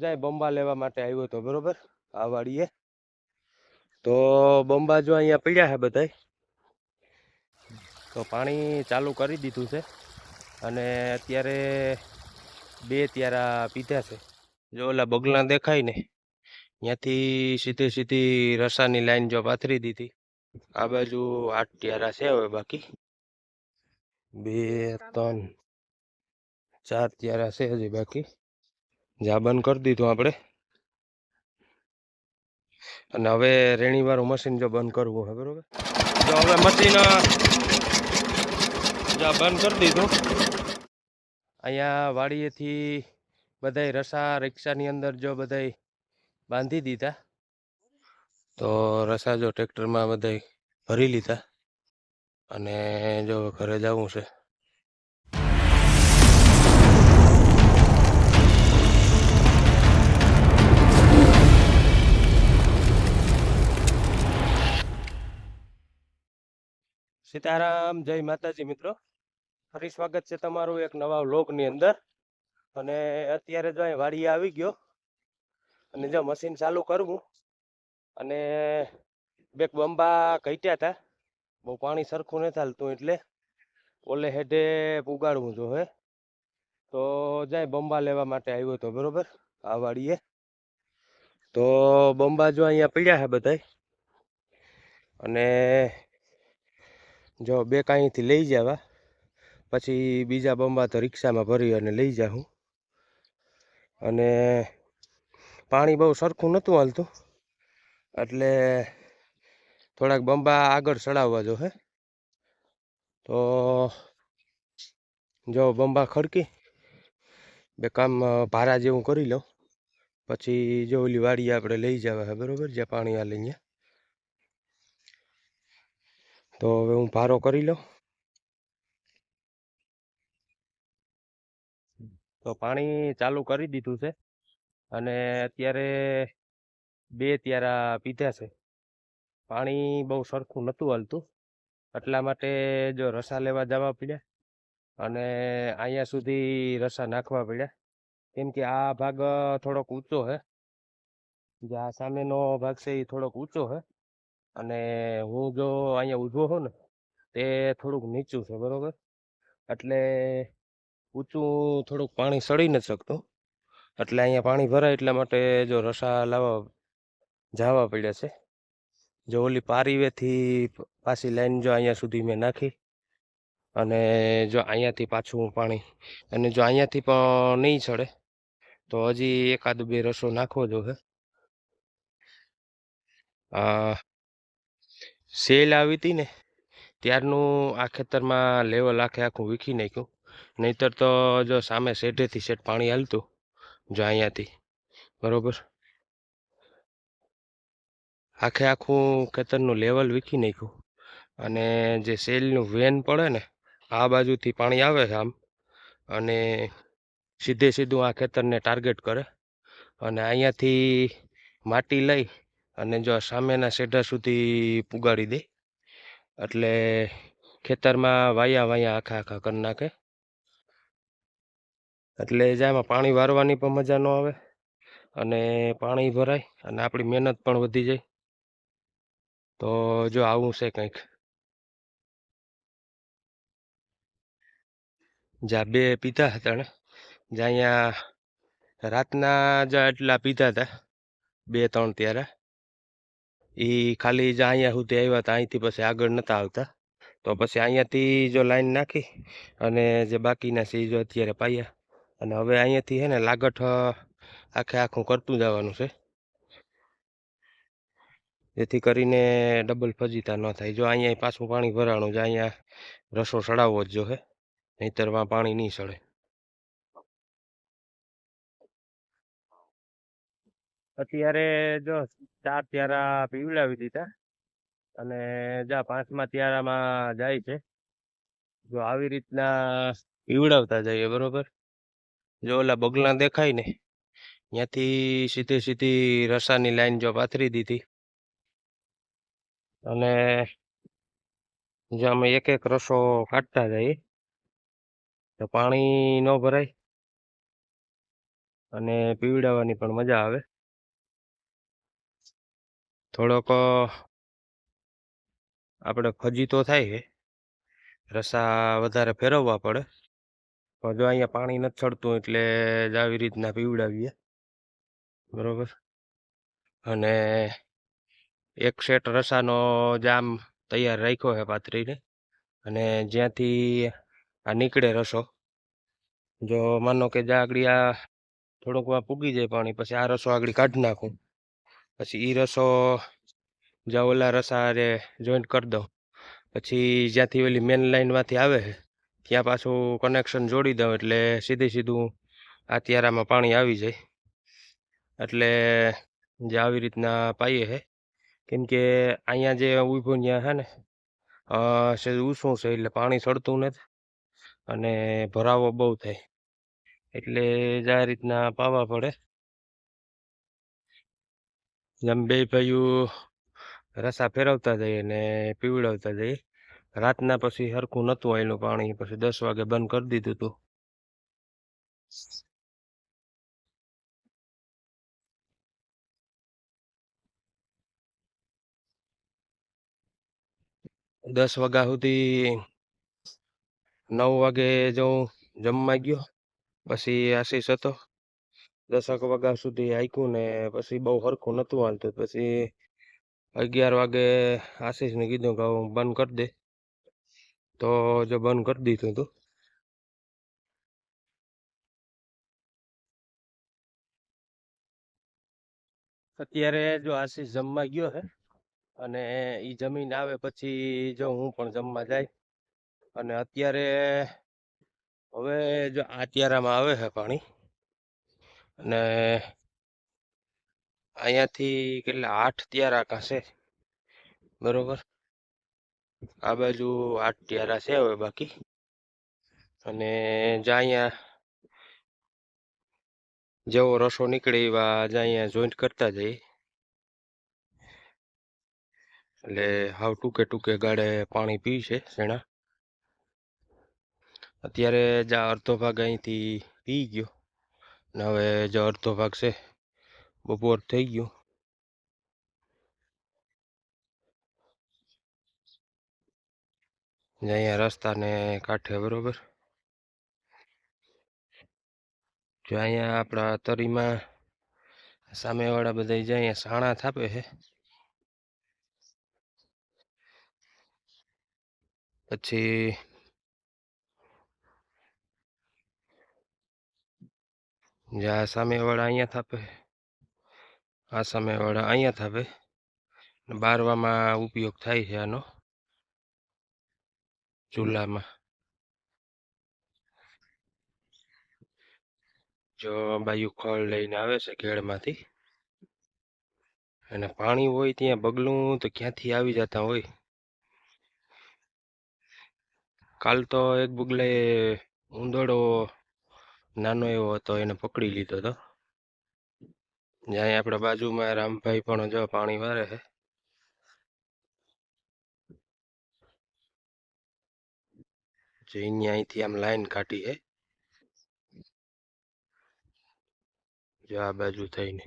જાય બંબા લેવા માટે આવ્યો હતો બરોબર? આ વાડીએ તો બંબા જો અહીંયા પડ્યા છે બધાય. તો પાણી ચાલુ કરી દીધું છે અને અત્યારે બે ત્યારા પીધા છે. જો ઓલા બગલા દેખાય ને, ત્યાંથી સીધી સીધી રસાની લાઈન જો પાથરી દીધી. આ બાજુ આઠ ત્યારા છે હવે બાકી. બે, ત્રણ, ચાર ત્યારા છે હજી બાકી. જા બંધ કરી દીધું આપણે. અને હવે રેણી વાળું મશીન જો બંધ કરવું હોય, બરોબર? જો હવે મશીન જા બંધ કરી દીધું. અહીંયા વાડીએથી બધાય રસા રિક્ષાની અંદર જો બધાય બાંધી દીધા. તો રસા જો ટ્રેક્ટરમાં બધાય ભરી લીધા. અને જો ઘરે જવું છે. સીતારામ, જય માતાજી મિત્રો. ફરી સ્વાગત છે તમારું એક નવા વ્લોગની અંદર. અને અત્યારે જો અહીં વાડીએ આવી ગયો. અને જો મશીન ચાલુ કરવું. અને બેક બંબા કટ્યા હતા બહુ પાણી સરખું નથી ચાલતું એટલે. ઓલે હેડે ઉગાડવું જો હે. તો જાય બંબા લેવા માટે આવ્યો હતો બરોબર, આ વાડીએ. તો બંબા જો અહીંયા પડ્યા છે બધાય. અને જો બે કાંઈથી લઈ જવા. પછી બીજા બંબા તો રિક્ષામાં ભરી અને લઈ જાઉં અને પાણી બહુ સરખું નહોતું હાલતું. એટલે થોડાક બંબા આગળ ચડાવવા જો હે. તો જો બંબા ખડકી, બે કામ ભારા જેવું કરી લઉં. પછી જો ઓલી વાડી આપણે લઈ જવા બરોબર, જ્યાં પાણી હાલે અહીંયા તો હવે હું ભારો કરી લઉં. તો પાણી ચાલુ કરી દીધું છે. અને અત્યારે બે ત્યારા પીધા છે. પાણી બહુ સરખું નહોતું હાલતું. એટલા માટે જો રસા લેવા જવા પડ્યા. અને અહીંયા સુધી રસા નાખવા પડ્યા. કેમ કે આ ભાગ થોડોક ઊંચો છે. જે આ સામેનો ભાગ છે એ થોડોક ઊંચો છે. અને હું જો અહીંયા ઊભો હોઉં ને, તે થોડુંક નીચું છે, બરોબર? એટલે ઊંચું થોડુંક પાણી સડી નથી શકતું. એટલે અહીંયા પાણી ભરાય એટલા માટે જો રસા લાવવા જવા પડ્યા છે. જો ઓલી પારીવેથી પાછી લાઈન જો અહીંયા સુધી મેં નાખી અને જો અહીંયાથી પાછું પાણી, અને જો અહીંયાથી પણ નહીં ચડે, તો હજી એકાદ બે રસો નાખવો જોઈએ સેલ આવી હતી ને, ત્યારનું આ ખેતરમાં લેવલ આખે આખું વીખી નાખ્યું. નહીતર તો જો સામે શેઢેથી શેઠ પાણી હાલતું, જો અહીંયાથી. બરોબર? આખે આખું ખેતરનું લેવલ વીખી નાખ્યું. અને જે સેલનું વેન પડે ને, આ બાજુથી પાણી આવે છે આમ. અને સીધે સીધું આ ખેતરને ટાર્ગેટ કરે. અને અહીંયાથી માટી લઈ અને જો સામેના શેઢા સુધી પુગાડી દે, એટલે ખેતરમાં વાયા વાયા આખા આખા કરી નાખે. એટલે જામાં પાણી વારવાની પણ મજા ન આવે અને પાણી ભરાય અને આપણી મહેનત પણ વધી જાય. તો જો આવું છે કંઈક. જ્યાં બે પીધા હતા ને જ્યાં અહીંયા રાતના જ એટલા પીધા હતા, બે ત્રણ ત્યારે. એ ખાલી જ અહીંયા સુધી આવ્યા હતા, અહીંથી પછી આગળ નતા આવતા. તો પછી અહીંયાથી જો લાઈન નાખી અને જે બાકીના છે જો અત્યારે પાયા. અને હવે અહીંયાથી છે ને લાગઠ આખે આખું કરતું જવાનું છે. જેથી કરીને ડબલ ફજીતા ન થાય. જો અહીંયા પાછું પાણી ભરાણું છે, અહીંયા રસો સડાવવો જ જો હે. નહીતરમાં પાણી નહીં સડે. અત્યારે જો ચાર ત્યારા પીવડાવી દીધા અને જા પાંચમા ત્યારામાં જાય છે. જો આવી રીતના પીવડાવતા જઈએ, બરોબર? જો ઓલા બગલા દેખાય ને, ત્યાંથી સીધી સીધી રસાની લાઈન જો પાથરી દીધી અને જો અમે એક એક રસો કાઢતા જઈએ, તો પાણી ન ભરાય અને પીવડાવવાની પણ મજા આવે. થોડોક આપણે ખજીતો થાય છે રસા વધારે ફેરવવા પડે. પણ જો અહીંયા પાણી નથી ચડતું એટલે જ આવી રીતના પીવડાવીએ. બરોબર? અને એક સેટ રસાનો જામ તૈયાર રાખ્યો છે પાથરીને અને જ્યાંથી આ નીકળે રસો, જો માનો કે જ્યાં આગળ આ થોડુંક વાર પૂગી જાય પાણી, પછી આ રસો આગળ કાઢી નાખું. પછી એ રસો જ્યાં ઓલા રસા જોઈન્ટ કરી દઉં. પછી જ્યાંથી ઓલી મેન લાઈનમાંથી આવે, ત્યાં પાછું કનેક્શન જોડી દઉં એટલે સીધી સીધું આ ત્યારામાં પાણી આવી જાય. એટલે જે આવી રીતના પાઈએ છે કેમ કે અહીંયા જે ઊભું ત્યાં છે ને સીધું ઊંસું છે એટલે પાણી સડતું નથી અને ભરાવો બહુ થાય. એટલે જ આ રીતના પાવા પડે. જેમ બે ભાઈઓ રસા ફેરવતા જઈએ ને પીવડાવતા જઈએ રાતના પછી સરખું નહોતું આવેલું પાણી, પછી દસ વાગે બંધ કરી દીધું હતું દસ વાગ્યા સુધી નવ વાગે જો હું જમવા ગયો, પછી આશીષ હતો. દસક વાગ્યા સુધી હાઈકું ને પછી બહુ સરખું નહોતું હાલતું. પછી અગિયાર વાગે આશીષને કીધું કે હું બંધ કરી દે. તો જો બંધ કરી દીધું હતું અત્યારે જો આશીષ જમવા ગયો છે અને એ જમીન આવે પછી જો હું પણ જમવા જાય. અને અત્યારે હવે જો આ ત્યારામાં આવે છે પાણી. અને અહીંયાથી કેટલા, આઠ ત્યારા કાંસે બરોબર? આ બાજુ આઠ ત્યારા છે હવે બાકી. અને જ્યાં અહીંયા જેવો રસો નીકળે એવા જ્યાં અહીંયા જોઈન્ટ કરતા જઈએ એટલે હાવ ટૂંકે ટૂંકે ગાડે પાણી પી છે શેણા. અત્યારે જ્યાં અડધો ભાગ અહીંથી પી ગયો. ને હવે જો અડધો ભાગ છે, બપોર થઈ ગયું. અહીંયા રસ્તાને કાંઠે બરોબર. જો અહીંયા આપણા તરીમાં સામેવાળા બધા જે અહીંયા સાણા થાપે છે, પછી જ્યાં સામેવાળા અહીંયા થાપે. આ સામેવાળા અહીંયા થાપે. બારવામાં ઉપયોગ થાય છે આનો. ચૂલામાં. જો બાયું ખળ લઈને આવે છે ઘેડમાંથી અને પાણી હોય ત્યાં બગલું તો ક્યાંથી આવી જતા હોય? કાલ તો એક બગલે ઉંદરડો નાનો એવો હતો, એને પકડી લીધો હતો. જ્યાં આપણા બાજુમાં રામભાઈ પણ જો પાણી વારે છે. જે અહીંથી આમ લાઈન કાઢી છે. જો આ બાજુ થઈને.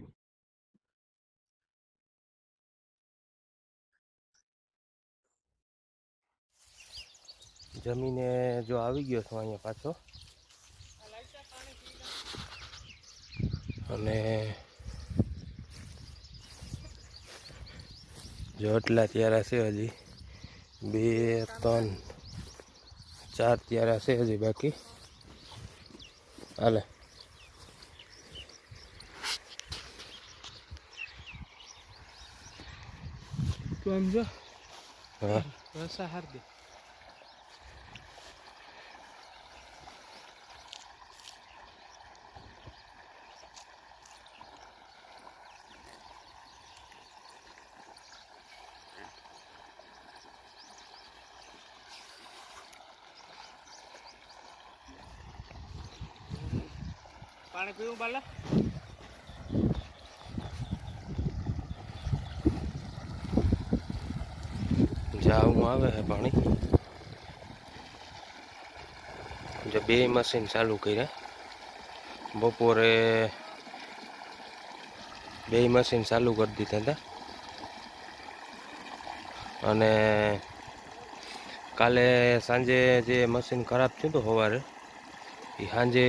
જમીને જો આવી ગયો છું અહીંયા પાછો. અને જોટલા ત્યાર છે હજી. બે ત્રણ ચાર ત્યારા છે હજી બાકી. હાલે. તું આમ હા. રસા હાર દે. પીવું બાલા જાવું આવે છે પાણી. જો બે મશીન ચાલુ કર્યા. બપોરે બે મશીન ચાલુ કરી દીધા હતા. અને કાલે સાંજે જે મશીન ખરાબ થયું હતું સવારે એ સાંજે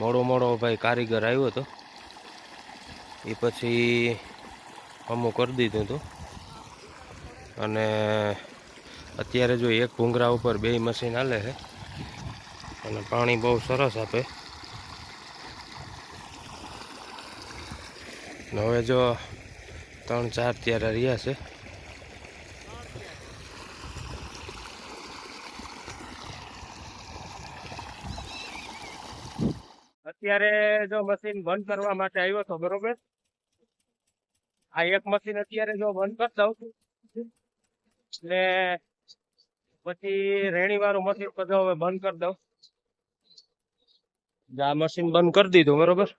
મોડો મોડો ભાઈ કારીગર આવ્યો હતો એ પછી અમુક કરી દીધું હતું અને અત્યારે જો એક ભૂંગરા ઉપર બે મશીન હાલે છે. અને પાણી બહુ સરસ આપે. હવે જો ત્રણ ચાર ત્યારે રહ્યા છે. અત્યારે જો મશીન બંધ કરવા માટે આવ્યો હતો બરોબર? આ એક મશીન અત્યારે જો બંધ કરી દઉં એટલે પછી રેણી વાળું મશીન હવે બંધ કરી દઉં. આ મશીન બંધ કરી દીધું, બરોબર?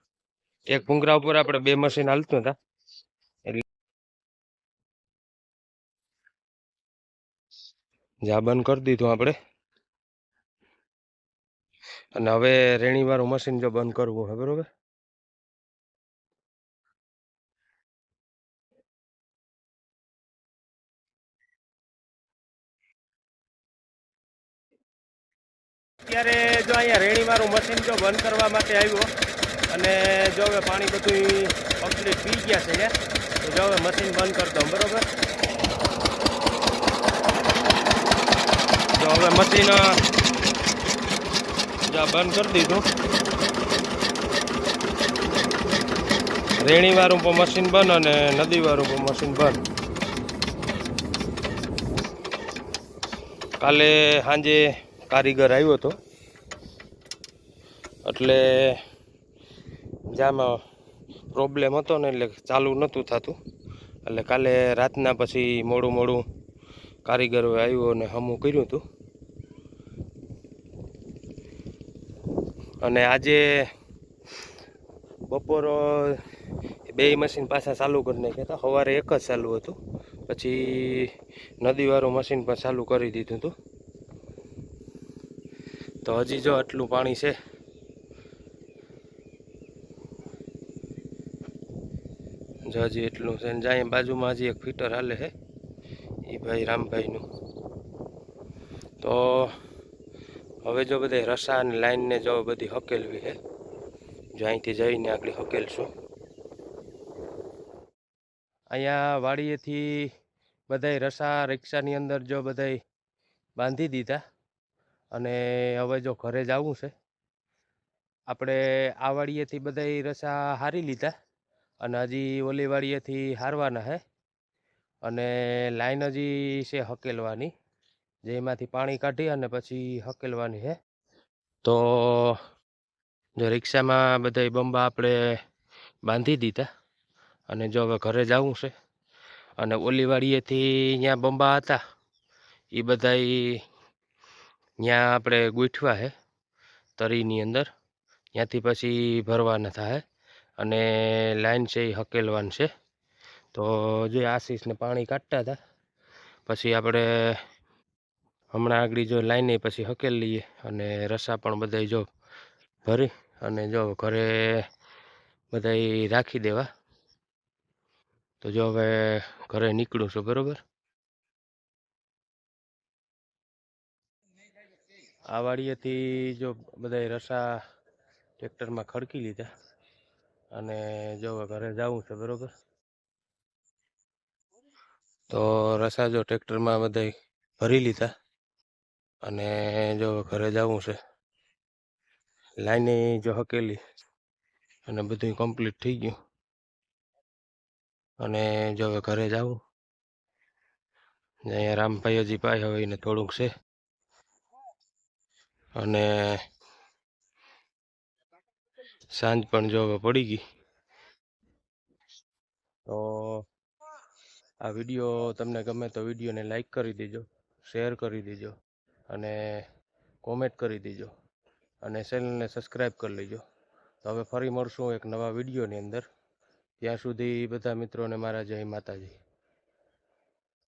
એક ભૂંગરા ઉપર આપણે બે મશીન હાલતું હતા. એટલે જા બંધ કરી દીધું આપણે. અને હવે રેણી વાળું મશીન જો બંધ કરવું હોય, બરોબર? અત્યારે જો અહીંયા રેણી વાળું મશીન જો બંધ કરવા માટે આવ્યો, અને જો હવે પાણી બધું કમ્પ્લીટ પી ગયા છે તો જો હવે મશીન બંધ કરી દઉં, બરોબર? જો હવે મશીન જો બંધ કરી દીધું. રેણી વાળું પણ મશીન બંધ અને નદી વાળું પણ મશીન બંધ. કાલે સાંજે કારીગર આવ્યો હતો. એટલે જામાં પ્રોબ્લેમ હતો ને એટલે ચાલુ નહોતું થતું. એટલે કાલે રાતના પછી મોડું મોડું કારીગરો આવ્યો અને હમું કર્યું હતું. અને આજે બપોર બે મશીન પાછા ચાલુ કરી નાખ્યા હતા. સવારે એક જ ચાલુ હતું. પછી નદીવાળું મશીન પણ ચાલુ કરી દીધું હતું. તો હજી જો આટલું પાણી છે. જો હજી એટલું છે. ને જાય બાજુમાં હજી એક ફીટર હાલે છે. એ ભાઈ રામભાઈનું. તો હવે જો બધી રસા અને લાઈનને જો બધી હકેલવી છે જો અહીંથી જઈને આગળ હકેલશું. અહીંયા વાડીએથી બધાય રસા રિક્ષાની અંદર જો બધાય બાંધી દીધા અને હવે જો ઘરે જવું છે, આપણે આ વાડીએથી બધાય રસા હારી લીધા અને હજી ઓલી વાડીએથી હારવાના છે અને લાઈન હજી છે હકેલવાની. જેમાંથી પાણી કાઢી અને પછી હકેલવાની છે તો જો રિક્ષામાં બધાય બંબા આપણે બાંધી દીધા અને જો હવે ઘરે જવું છે અને ઓલીવાડીએથી ત્યાં બંબા હતા એ બધાય ત્યાં આપણે ગૂંઠવા છે તરીની અંદર. ત્યાંથી પછી ભરવાના થાય અને લાઈન છે એ હકેલવાની છે. તો જે આશીષને પાણી કાઢતા હતા, પછી આપણે હમણાં આગળ જો લાઈને પછી હકેલ લઈએ અને રસા પણ બધાય જો ભરી અને જો ઘરે બધાય રાખી દેવા. તો જો હવે ઘરે નીકળું છું, બરોબર? આ વાડીએથી જો બધાય રસા ટ્રેક્ટરમાં ખડકી લીધા અને જો ઘરે જવું છે, બરોબર? તો રસા જો ટ્રેક્ટરમાં બધાય ભરી લીધા. અને જો ઘરે જવું છે. લાઈને જો હકેલી અને બધું કમ્પ્લીટ થઈ ગયું. અને જો હવે ઘરે જવું ને અહીંયા રામભાઈ હજી પાય હવે એને થોડુંક છે. અને સાંજ પણ જો હવે પડી ગઈ. તો આ વીડિયો તમને ગમે તો વિડીયોને લાઈક કરી દેજો, શેર કરી દેજો. અને કોમેન્ટ કરી દેજો અને ચેનલને સબસ્ક્રાઈબ કરી લેજો. તો હવે ફરી મળશું એક નવા વિડીયોની અંદર. ત્યાં સુધી બધા મિત્રોને મારા જય માતાજી.